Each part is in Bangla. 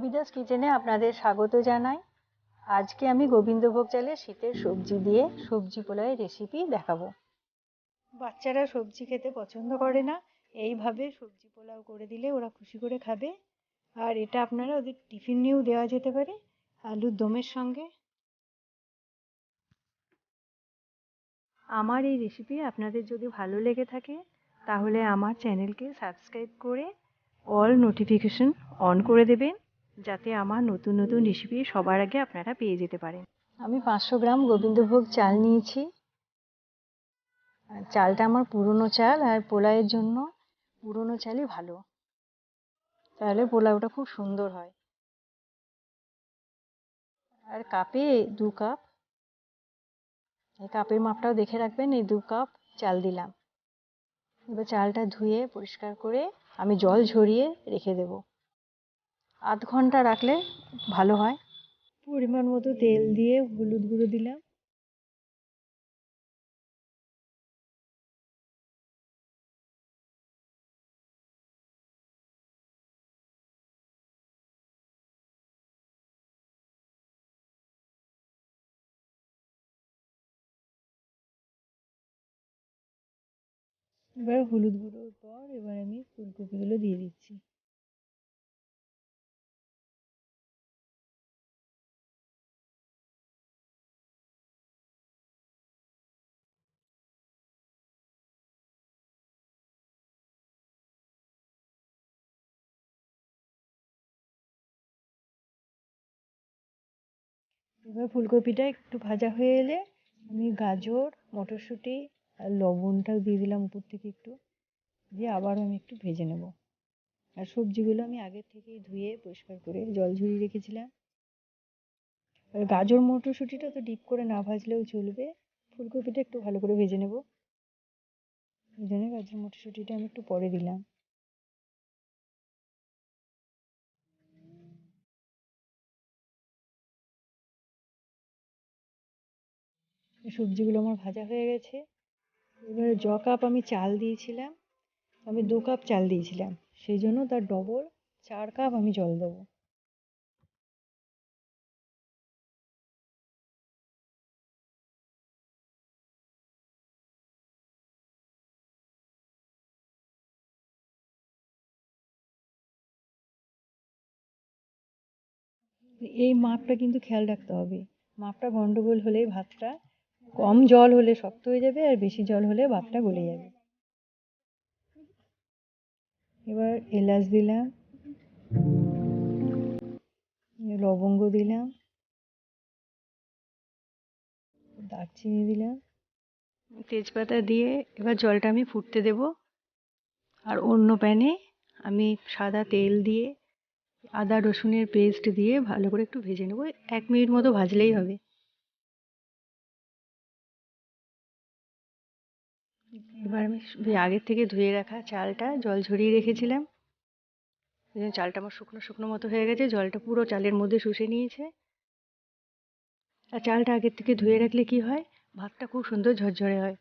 আবিদাস কিচেনে আপনাদের স্বাগত জানাই। আজকে আমি গোবিন্দভোগ চালের শীতের সবজি দিয়ে সবজি পোলাওয়ের রেসিপি দেখাবো। বাচ্চারা সবজি খেতে পছন্দ করে না, এইভাবে সবজি পোলাও করে দিলে ওরা খুশি করে খাবে। আর এটা আপনারা ওদের টিফিন নিয়েও দেওয়া যেতে পারে, আলুর দমের সঙ্গে। আমার এই রেসিপি আপনাদের যদি ভালো লেগে থাকে, তাহলে আমার চ্যানেলকে সাবস্ক্রাইব করে অল নোটিফিকেশন অন করে দেবেন। যাতে আমার নতুন নতুন রেসিপি সবার আগে আপনারা পেয়ে যেতে পারেন। আমি পাঁচশো গ্রাম গোবিন্দভোগ চাল নিয়েছি। চালটা আমার পুরনো চাল আর পোলাওয়ের জন্য পুরনো চালই ভালো। তাহলে পোলাওটা খুব সুন্দর হয়। আর কাপে দু কাপ। এই কাপের মাপটাও দেখে রাখবেন, এই দু কাপ চাল দিলাম। এবার চালটা ধুয়ে পরিষ্কার করে আমি জল ঝরিয়ে রেখে দেব। আধ ঘণ্টা রাখলে ভালো হয়। পরিমাণ মতো তেল দিয়ে হলুদ গুঁড়ো দিলাম। এবার হলুদ গুঁড়োর পর এবার আমি ফুলকপিগুলো দিয়ে দিচ্ছি। এবার ফুলকপিটা একটু ভাজা হয়ে এলে আমি গাজর, মটরশুঁটি আর লবণটাও দিয়ে দিলাম উপর থেকে একটু। দিয়ে আবারও আমি একটু ভেজে নেব। আর সবজিগুলো আমি আগের থেকেই ধুয়ে পরিষ্কার করে জল ঝরিয়ে রেখেছিলাম। আর গাজর, মটরশুঁটিটা তো ডিপ করে না ভাজলেও চলবে। ফুলকপিটা একটু ভালো করে ভেজে নেব। ওই জন্য গাজর, মটরশুঁটিটা আমি একটু পরে দিলাম। সবজিগুলো আমার ভাজা হয়ে গেছে। এবারে জ কাপ আমি চাল দিয়েছিলাম। আমি দু কাপ চাল দিয়েছিলাম। সেই জন্য তার ডবল চার কাপ আমি জল দেবো। এই মাপটা কিন্তু খেয়াল রাখতে হবে। মাপটা গন্ডগোল হলেই ভাতটা কম জল হলে শক্ত হয়ে যাবে আর বেশি জল হলে ভাতটা গলে যাবে। এবার এলাচ দিলাম, লবঙ্গ দিলাম, দারচিনি দিলাম। তেজপাতা দিয়ে এবার জলটা আমি ফুটতে দেব আর অন্য প্যানে আমি সাদা তেল দিয়ে আদা রসুনের পেস্ট দিয়ে ভালো করে একটু ভেজে নেব। এক মিনিট মতো ভাজলেই হবে। এবার আমি আগের থেকে ধুয়ে রাখা চালটা, জল ঝরিয়ে রেখেছিলাম। চালটা আমার শুকনো শুকনো মতো হয়ে গেছে, জলটা পুরো চালের মধ্যে শুষে নিয়েছে। আর চালটা আগের থেকে ধুয়ে রাখলে কি হয়? ভাতটা খুব সুন্দর ঝরঝরে হয়।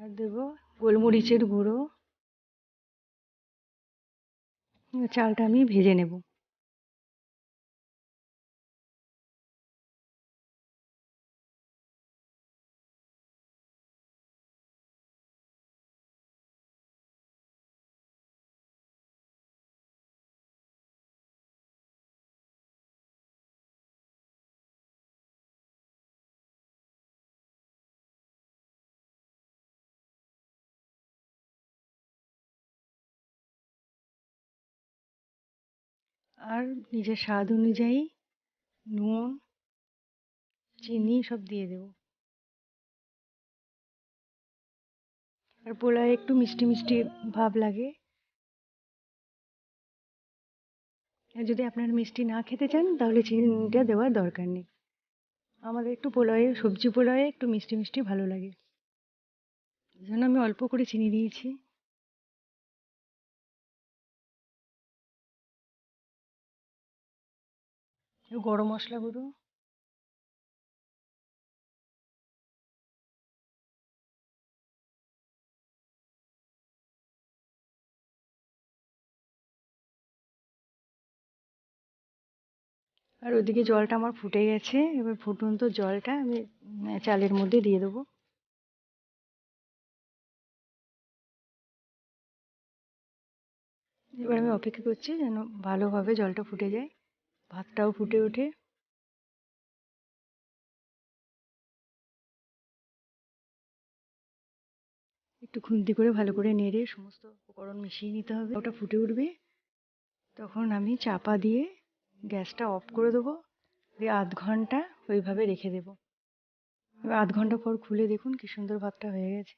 আর দেবো গোলমরিচের গুঁড়ো। চালটা আমি ভেজে নেব। আর নিজের স্বাদ অনুযায়ী নুন, চিনি সব দিয়ে দেবো। আর পোলায় একটু মিষ্টি মিষ্টি ভাব লাগে। আর যদি আপনারা মিষ্টি না খেতে চান, তাহলে চিনিটা দেওয়ার দরকার নেই। আমাদের একটু পোলাওয়ে, সবজি পোলাওয়ে একটু মিষ্টি মিষ্টি ভালো লাগে। এই জন্য আমি অল্প করে চিনি দিয়েছি। গরম মশলা গুঁড়ো। আর ওদিকে জলটা আমার ফুটে গেছে, এবার ফুটন্ত জলটা আমি চালের মধ্যে দিয়ে দেবো। এবার আমি অপেক্ষা করছি যেন ভালোভাবে জলটা ফুটে যায়। ভাতটাও ফুটে ওঠে। একটু খুন্তি করে ভালো করে নেড়ে সমস্ত উপকরণ মিশিয়ে নিতে হবে। ওটা ফুটে উঠবে। তখন আমি চাপা দিয়ে গ্যাসটা অফ করে দেবো। দিয়ে আধ ঘণ্টা ওইভাবে রেখে দেবো। এবার আধ ঘণ্টা পর খুলে দেখুন কি সুন্দর ভাতটা হয়ে গেছে।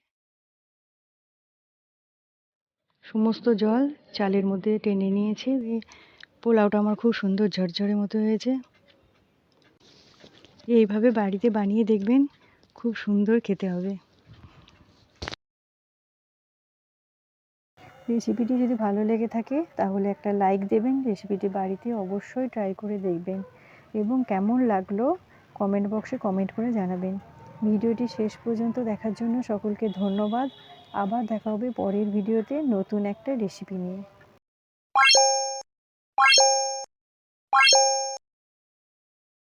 সমস্ত জল চালের মধ্যে টেনে নিয়েছে। দিয়ে পোলাওটা আমার খুব সুন্দর ঝরঝরে মতো হয়েছে। এইভাবে বাড়িতে বানিয়ে দেখবেন, খুব সুন্দর খেতে হবে। রেসিপিটি যদি ভালো লেগে থাকে, তাহলে একটা লাইক দেবেন। রেসিপিটি বাড়িতে অবশ্যই ট্রাই করে দেখবেন। এবং কেমন লাগল, কমেন্ট বক্সে কমেন্ট করে জানাবেন। ভিডিওটি শেষ পর্যন্ত দেখার জন্য সকলকে ধন্যবাদ। আবার দেখা হবে পরের ভিডিওতে নতুন একটা রেসিপি নিয়ে।